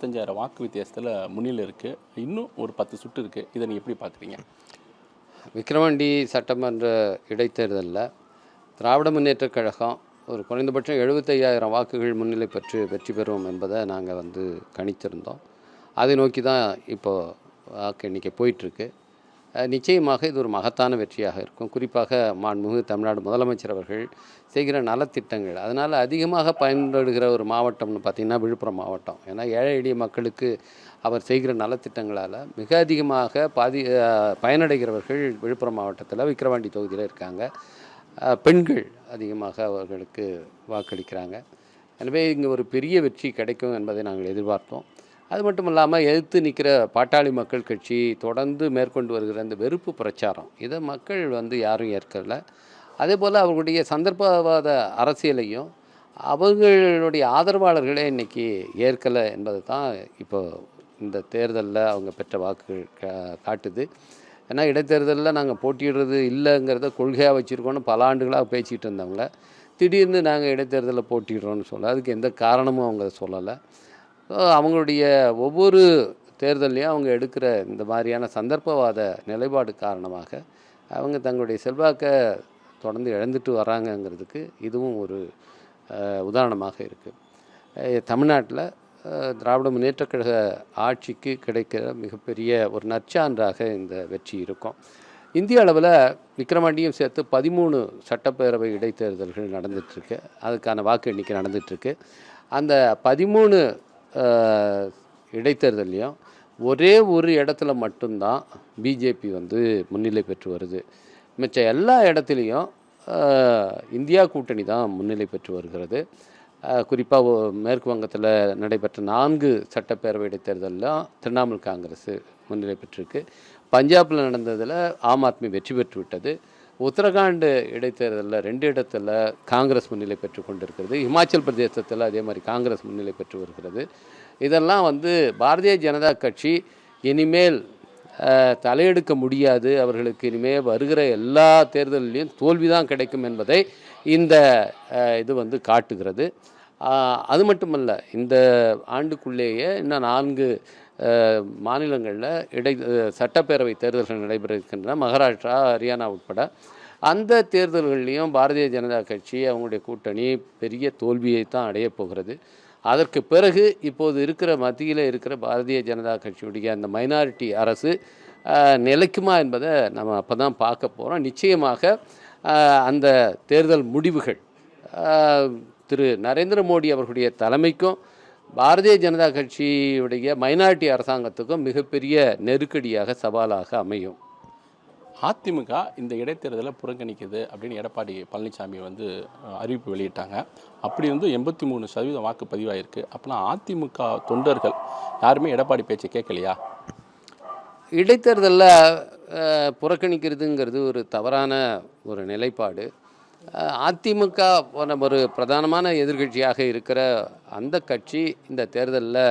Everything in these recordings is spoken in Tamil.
இருபத்தஞ்சாயிரம் வாக்கு வித்தியாசத்தில் முன்னில் இருக்குது இன்னும் ஒரு பத்து சுட்டு இருக்குது இதை நீங்கள் எப்படி பார்க்குறீங்க விக்ரவாண்டி சட்டமன்ற இடைத்தேர்தலில் திராவிட முன்னேற்றக் கழகம் ஒரு குறைந்தபட்சம் எழுபத்தையாயிரம் வாக்குகள் முன்னிலை பெற்று வெற்றி பெறும் என்பதை நாங்கள் வந்து கணித்திருந்தோம். அதை நோக்கி தான் இப்போது வாக்கு எண்ணிக்கை போயிட்டுருக்கு நிச்சயமாக இது ஒரு மகத்தான வெற்றியாக இருக்கும். குறிப்பாக மாண்புமிகு தமிழ்நாடு முதலமைச்சர் அவர்கள் செய்கிற நலத்திட்டங்கள். அதனால் அதிகமாக பயன்படுகிற ஒரு மாவட்டம்னு பார்த்திங்கன்னா விழுப்புரம் மாவட்டம். ஏன்னா ஏழை எளிய மக்களுக்கு அவர் செய்கிற நலத்திட்டங்களால் மிக அதிகமாக பாதி பயனடைகிறவர்கள் விழுப்புரம் மாவட்டத்தில் விக்கிரவாண்டி தொகுதியில் இருக்காங்க. பெண்கள் அதிகமாக அவர்களுக்கு வாக்களிக்கிறாங்க. எனவே இங்கே ஒரு பெரிய வெற்றி கிடைக்கும் என்பதை நாங்கள் எதிர்பார்த்தோம். அது மட்டும் இல்லாமல் எதிர்த்து நிற்கிற பாட்டாளி மக்கள் கட்சி தொடர்ந்து மேற்கொண்டு வருகிற அந்த வெறுப்பு பிரச்சாரம் இதை மக்கள் வந்து யாரும் ஏற்கல. அதே போல் அவர்களுடைய சந்தர்ப்பவாத அரசியலையும் அவர்களுடைய ஆதரவாளர்களே இன்றைக்கி ஏற்கலை என்பது தான் இப்போ இந்த தேர்தலில் அவங்க பெற்ற வாக்குகள் கா காட்டுது. ஏன்னா இடைத்தேர்தலில் நாங்கள் போட்டியிடுறது இல்லைங்கிறத கொள்கையாக வச்சுருக்கோன்னு பல ஆண்டுகளாக பேசிகிட்டு இருந்தவங்கள திடீர்னு நாங்கள் இடைத்தேர்தலில் போட்டிடுறோம்னு சொல்ல அதுக்கு எந்த காரணமும் அவங்க சொல்லலை. அவங்களுடைய ஒவ்வொரு தேர்தல்லையும் அவங்க எடுக்கிற இந்த மாதிரியான சந்தர்ப்பவாத நிலைப்பாடு காரணமாக அவங்க தங்களுடைய செல்வாக்கை தொடர்ந்து இழந்துட்டு வராங்கங்கிறதுக்கு இதுவும் ஒரு உதாரணமாக இருக்குது தமிழ்நாட்டில் திராவிட முன்னேற்ற கழக ஆட்சிக்கு கிடைக்கிற மிகப்பெரிய ஒரு நற்சான்றாக இந்த வெற்றி இருக்கும். இந்திய அளவில் விக்ரமாண்டியும் சேர்த்து பதிமூணு சட்டப்பேரவை இடைத்தேர்தல்கள் நடந்துகிட்ருக்கு அதுக்கான வாக்கு எண்ணிக்கை நடந்துகிட்ருக்கு அந்த பதிமூணு இடைத்தேர்தலையும் இடைத்தேர்தல்லையும் ஒரே ஒரு இடத்துல மட்டும்தான் பிஜேபி வந்து முன்னிலை பெற்று வருது. மிச்ச எல்லா இடத்துலையும் இந்தியா கூட்டணி தான் முன்னிலை பெற்று வருகிறது. குறிப்பாக மேற்கு வங்கத்தில் நடைபெற்ற நான்கு சட்டப்பேரவை இடைத்தேர்தலில் திரிணாமுல் காங்கிரஸ் முன்னிலை பெற்றிருக்கு. பஞ்சாபில் நடந்ததில் ஆம் ஆத்மி வெற்றி பெற்று விட்டது. உத்தரகாண்ட் இடைத்தேர்தலில் ரெண்டு இடத்துல காங்கிரஸ் முன்னிலை பெற்று கொண்டிருக்கிறது. இமாச்சல் பிரதேசத்தில் அதே மாதிரி காங்கிரஸ் முன்னிலை பெற்று வருகிறது. இதெல்லாம் வந்து பாரதிய ஜனதா கட்சி இனிமேல் தலையெடுக்க முடியாது. அவர்களுக்கு இனிமேல் வருகிற எல்லா தேர்தலிலையும் தோல்வி தான் கிடைக்கும் என்பதை இந்த இது வந்து காட்டுகிறது. அது மட்டுமல்ல இந்த ஆண்டுக்குள்ளேயே இன்னும் நான்கு மாநிலங்களில் இடை சட்டப்பேரவை தேர்தல்கள் நடைபெறுகின்றன. மகாராஷ்டிரா ஹரியானா உட்பட. அந்த தேர்தல்கள்லேயும் பாரதிய ஜனதா கட்சி அவங்களுடைய கூட்டணி பெரிய தோல்வியை தான் அடையப் போகிறது. அதற்கு பிறகு இப்போது இருக்கிற மத்தியில் இருக்கிற பாரதிய ஜனதா கட்சியுடைய அந்த மைனாரிட்டி அரசு நிலைக்குமா என்பதை நம்ம அப்போ தான் பார்க்க போகிறோம் நிச்சயமாக அந்த தேர்தல் முடிவுகள் திரு நரேந்திர மோடி அவர்களுடைய தலைமைக்கும் பாரதிய ஜனதா கட்சியுடைய மைனாரிட்டி அரசாங்கத்துக்கும் மிகப்பெரிய நெருக்கடியாக சவாலாக அமையும். அதிமுக இந்த இடைத்தேர்தலை புறக்கணிக்குது அப்படின்னு எடப்பாடி பழனிசாமி வந்து அறிவிப்பு வெளியிட்டாங்க. அப்படி வந்து எண்பத்தி மூணு சதவீதம் வாக்கு பதிவாயிருக்கு. அப்போனா அதிமுக தொண்டர்கள் யாருமே எடப்பாடி பேச்சை கேட்கலையா? இடைத்தேர்தலில் புறக்கணிக்கிறதுங்கிறது ஒரு தவறான ஒரு நிலைப்பாடு. அதிமுக போன ஒரு பிரதானமான எதிர்கட்சியாக இருக்கிற அந்த கட்சி இந்த தேர்தலில்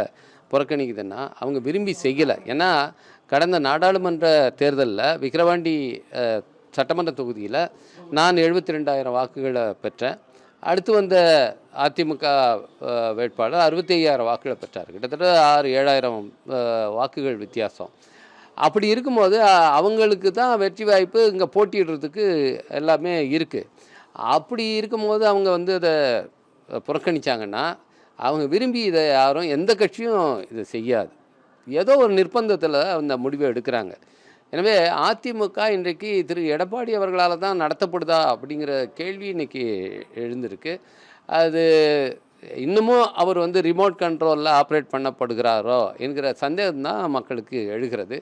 புறக்கணிக்குதுன்னா அவங்க விரும்பி செய்யலை. ஏன்னா கடந்த நாடாளுமன்ற தேர்தலில் விக்கிரவாண்டி சட்டமன்ற தொகுதியில் நான் எழுபத்தி ரெண்டாயிரம் வாக்குகளை பெற்றேன். அடுத்து வந்த அதிமுக வேட்பாளர் அறுபத்தி ஐயாயிரம் வாக்குகளை பெற்றார். கிட்டத்தட்ட ஆறு ஏழாயிரம் வாக்குகள் வித்தியாசம். அப்படி இருக்கும்போது அவங்களுக்கு தான் வெற்றி வாய்ப்பு இங்கே போட்டிடுறதுக்கு எல்லாமே இருக்குது அப்படி இருக்கும்போது அவங்க வந்து அதை புறக்கணிச்சாங்கன்னா அவங்க விரும்பி இதை யாரும் எந்த கட்சியும் இதை செய்யாது. ஏதோ ஒரு நிர்பந்தத்தில் அந்த முடிவை எடுக்கிறாங்க. எனவே அதிமுக இன்றைக்கு திரு. எடப்பாடி அவர்களால் தான் நடத்தப்படுதா அப்படிங்கிற கேள்வி இன்றைக்கி எழுந்திருக்கு. அது இன்னமும் அவர் வந்து ரிமோட் கண்ட்ரோலில் ஆப்ரேட் பண்ணப்படுகிறாரோ என்கிற சந்தேகம் தான் மக்களுக்கு எழுகிறது.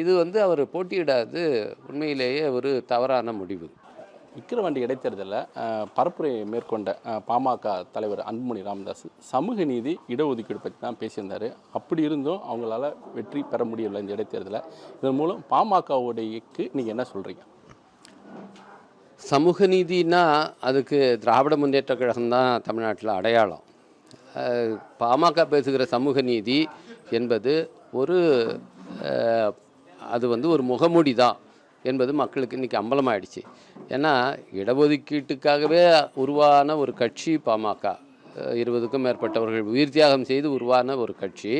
இது வந்து அவர் போட்டியிடாது உண்மையிலேயே ஒரு தவறான முடிவு. விக்கிரவாண்டி இடைத்தேர்தலில் பரப்புரை மேற்கொண்ட பாமக தலைவர் அன்புமணி ராமதாஸ் சமூக நீதி இடஒதுக்கீடு பற்றி தான் பேசியிருந்தார். அப்படி இருந்தும் அவங்களால வெற்றி பெற முடியவில்லை இந்த இடைத்தேர்தலில். இதன் மூலம் பாமகவுடையக்கு நீங்கள் என்ன சொல்கிறீங்க சமூக நீதினா அதுக்கு திராவிட முன்னேற்ற கழகம் தான் தமிழ்நாட்டில் அடையாளம். பாமக பேசுகிற சமூக நீதி என்பது ஒரு அது வந்து ஒரு முகமூடி தான். என்பது மக்களுக்கு இன்றைக்கி அம்பலமாயிடுச்சு. ஏன்னா இடஒதுக்கீட்டுக்காகவே உருவான ஒரு கட்சி பாமக. இருபதுக்கும் மேற்பட்டவர்கள் உயிர் தியாகம் செய்து உருவான ஒரு கட்சி.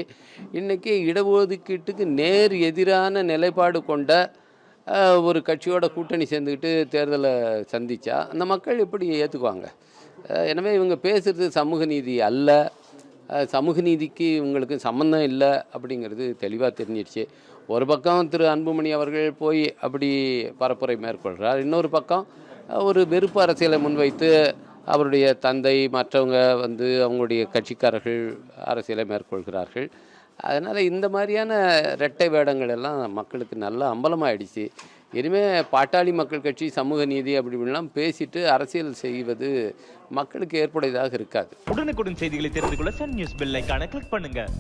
இன்றைக்கி இடஒதுக்கீட்டுக்கு நேர் எதிரான நிலைப்பாடு கொண்ட ஒரு கட்சியோட கூட்டணி சேர்ந்துக்கிட்டு தேர்தலை சந்தித்தா அந்த மக்கள் எப்படி ஏற்றுக்குவாங்க எனவே இவங்க பேசுகிறது சமூக நீதி அல்ல. சமூக நீதிக்கு இவங்களுக்கு சம்மந்தம் இல்லை அப்படிங்கிறது தெளிவாக தெரிஞ்சிடுச்சு. ஒரு பக்கம் திரு அன்புமணி அவர்கள் போய் அப்படி பரப்புரை மேற்கொள்கிறார் இன்னொரு பக்கம் ஒரு வெறுப்பு அரசியலை முன்வைத்து அவருடைய தந்தை மற்றவங்க வந்து அவங்களுடைய கட்சிக்காரர்கள் அரசியலை மேற்கொள்கிறார்கள். அதனால் இந்த மாதிரியான ரெட்டை வேடங்கள் எல்லாம் மக்களுக்கு நல்லா அம்பலமாகிடுச்சு இனிமேல் பாட்டாளி மக்கள் கட்சி சமூக நீதி அப்படி இப்படிலாம் பேசிட்டு அரசியல் செய்வது மக்களுக்கு ஏற்புடையதாக இருக்காது. உடனுக்குடன் செய்திகளை தெரிந்து கொள்ள சன் நியூஸ் பெல் ஐகானை கிளிக் பண்ணுங்கள்